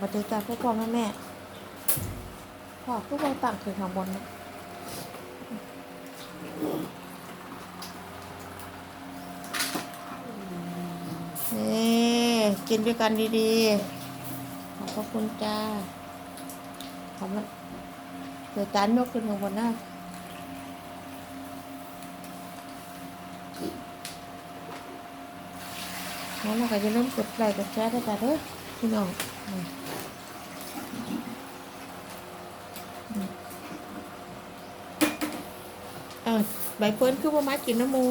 วัสดีจ้าพ่อพ่อแม่แม่พ่อทุกคนต่างถึงข้างบนนะนี่กินด้วยกันดีๆ ขอบพระคุณจ้าขอบมันเดี๋ยวจานยกขึ้นข้างบนนะงั้นเราก็จะเริ่มกดไลค์กดแชร์ด้วยจ้าเด้อพี่น้องอืมอืมอ่า ใบเฟิร์นคือว่ามากินน้ำมู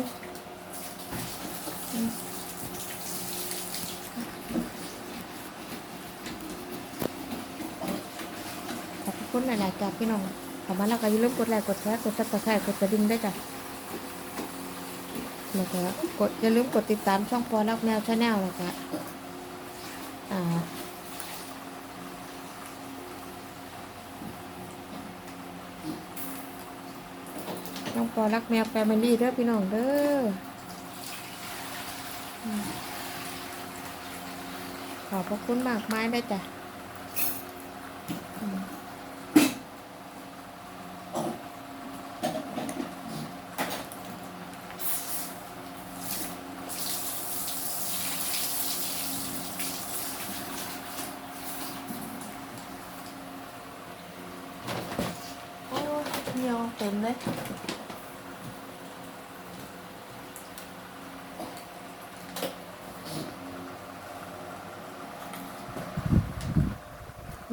ขอบคุณหลายๆจ้าพี่น้องขอมาแล้วก็อย่าลืมกดไลค์กดแชร์กดซับสไครต์กดกระดิ่งด้วยจ้ะแล้วก็กดอย่าลืมกดติดตามช่องปอลักแมวชาแนลแล้วก็อ่า น้องปอรักแมวแฟมิลี่เด้อพี่น้องเด้ออืมขอบพระคุณมากมายได้จ้ะโอ้เหนียวเต็มเลย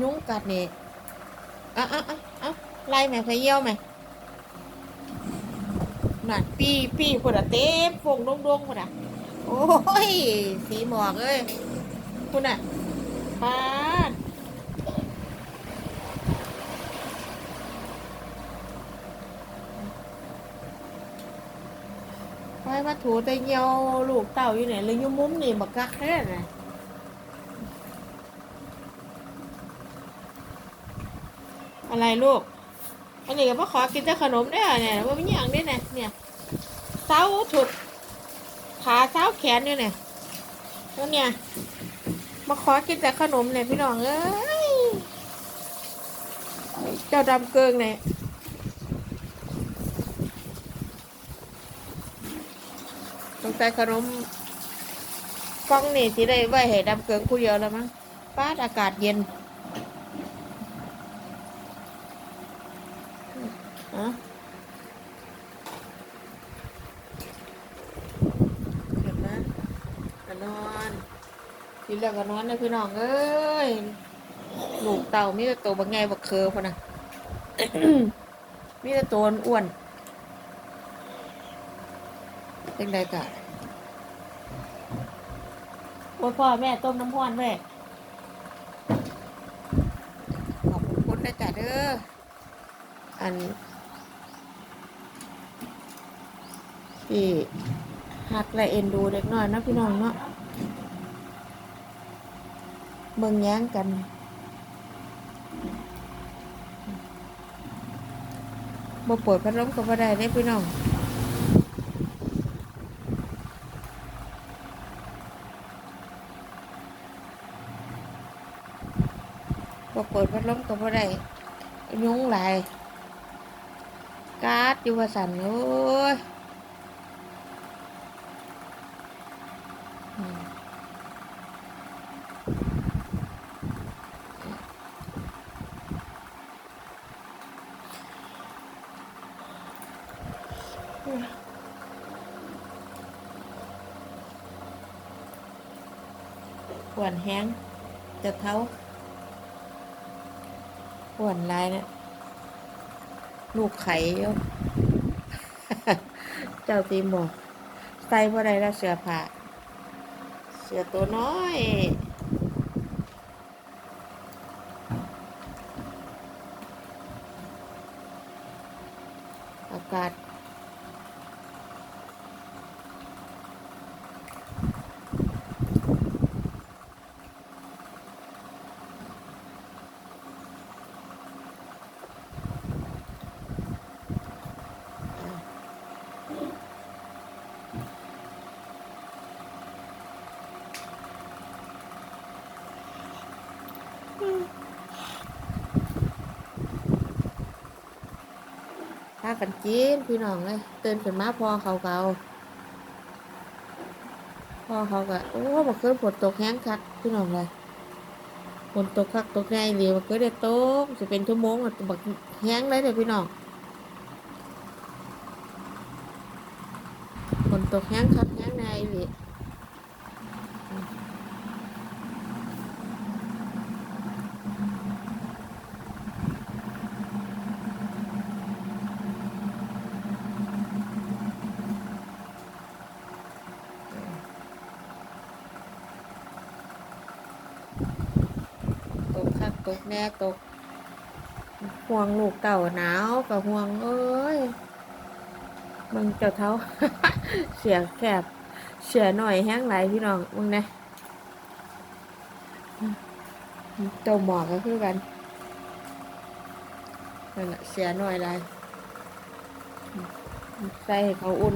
ยุงกัดนี่อะอะอะอะไล่แม่ไปเยี่ยวไหมนั่นปีปีคนอะเต็มฟงดงดงคนอะโอ้ย สีหมอกเอ้ยคุณอะปาดไปมาถูแต่เหี่ยวลูกเต่าอยู่ไหนเลยยุ่มุมนี่บักกักแค่ไหน อะไรลูก อันนี้ก็มาขอกินแต่ขนมได้อเนี่ยว่าไม่อย่างนี้เนี่ยเนี่ยเท้าถุด ขาเท้าแขนอยู่เนี่ยแล้วเนี่ย มาขอกินแต่ขนมเนี่ยพี่น้องเอ้ย เจ้าดำเกิงเนี่ยต้องใส่ขนมกล้องนี่สิได้ไว้ให้ดำเกิงผู้เดียวแล้วมั้งป้าอากาศเย็น อะเห็นไหมก็นอนทีแรกก็นอนเลยพี่น้องเอ้ยลูกเต่ามีแต่ตัวบางไงบักเคอพะนะมีแต่ตัวอ้วนเป็นไงกะโอ้พ่อแม่ต้มน้ำห้อนแม่ขอบคุณนะจ๊ะเด้ออัน ที่หักและเอ็นดูเด็กน้อยนะพี่น้องเนาะเบิ่งแย้งกัน บ่ปิดพัดลมก็บ่ได้เด้พี่น้องบ่เปิดพัดลมก็บ่ได้ยุงหลายกาดอยู่ว่าสั่นโอ้ย ปวดแห้งจะเท้าปวดลายเนี่ยลูกไข่เจ้าตีหมกใส่บ่ได้แล้วเสือผ้าเสือตัวน้อยอากาศากันกินพี่น้องเลยเตือนขึ้นมาพอเขาเกาพอเขาก็โอ้บอกเคยฝนตกแห้งคักพี่น้องเลยฝนตกคักตกแห้งดีมาเคยได้ตกจะเป็นชั่วโมงอะบอกแห้งเลยเด้อพี่น้องฝนตกแห้งคักแห้งในอีหลี ตกแน่ตก ห่วงลูกเก่าหนาวกับห่วงเอ้ยมึงเจ้าเท้า เสียแคบเสียหน่อยแห้งไหลพี่น้องมึงนะเจ้าหมอกก็คือกันนั่นแหละเสียหน่อยไรใส่เขาอุ่น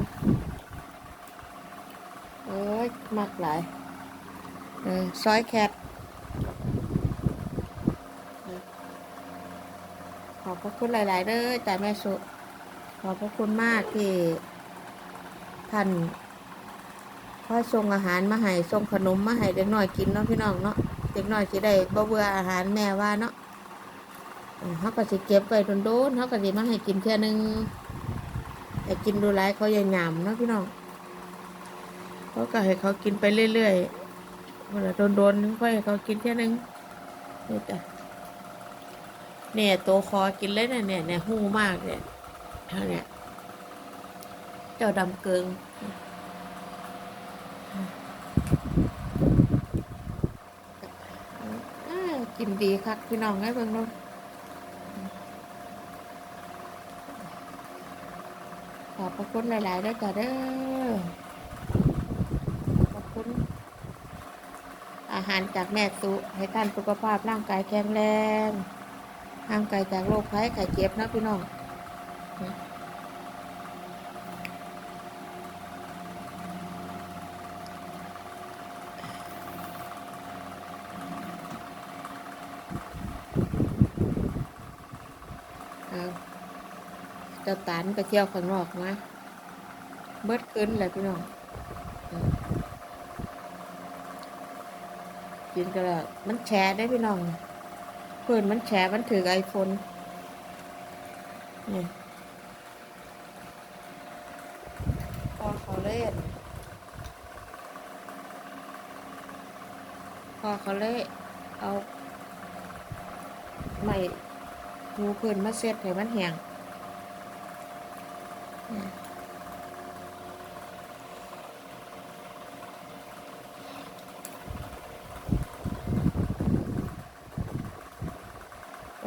เอ้ยมักหลายซอยแคบ ขอบ พระคุณหลาย ๆเด้อจ่าแม่สุ ขอบพระคุณมากที่ท่านพ่อส่งอาหารมาให้ส่งขนมมาให้เด็กน้อยกินเนาะพี่น้องเนาะเด็กน้อยสิได้บ่เบื่ออาหารแม่ว่าเนาะเออเขาก็สิเก็บไว้โดนๆเขาก็สิมาให้กินเทื่อนึงแต่กินดูหลายเขาอย่าหยามเนาะพี่น้องเขาก็ให้เขากินไปเรื่อยๆเวลาโดนๆนึงค่อยให้เขากินเทื่อนึงนี่จ้ะ เนี่ยโตวคอกินเลยนะเนี่ยเนี่ยหูมากเนี่ยเท่าเนี่ยเจ้าดำเกิงกินดีครับพี่น้องให้เบิ่งเนาะขอบพระคุณหลายๆด้วยจ้ะเด้อขอบคุณ อาหารจากแม่สุให้ท่านสุขภาพร่างกายแข็งแรง ห่างไกลจากโรคภัยไข้เจ็บนะพี่น้องจ้าตานไปเที่ยวข้างนอกมาเบิดขึ้นเลยพี่น้องกินก็แล้วมันแชร์ได้พี่น้อง เพื่อนมันแชร์มันถือไอโฟนนี่พอเขาเล่นพอเขาเล่เอาไม่หูเพื่อนมาเซ็ตให้มันแห้ง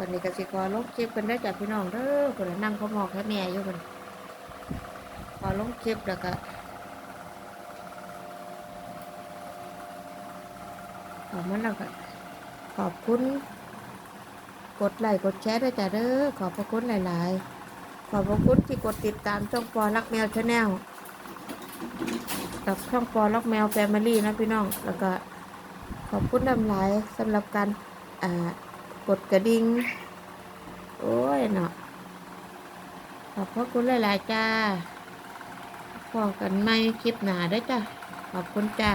วันนี้กสิกรลงคลิปกันได้จากพี่น้องเด้อคนนั่งเขามองแค่แม่อยู่คนพอลงคลิปแล้วก็ขอบมันแล้วก็ขอบคุณ กดไลค์กดแชร์ด้วยจ้ะเด้อขอบพระคุณหลาย ๆ ขอบพระคุณที่กดติดตามช่องปอรักแมวชาแนลกับช่องปอรักแมวแฟมิลี่นะพี่น้อง แล้วก็ขอบคุณนำหลายสำหรับการอ่า กดกระดิ่งโอ้ยเนาะขอบพระคุณหลายๆจ้าพอกันไม่คลิปหนาได้จ้ะ ขอบคุณจ้า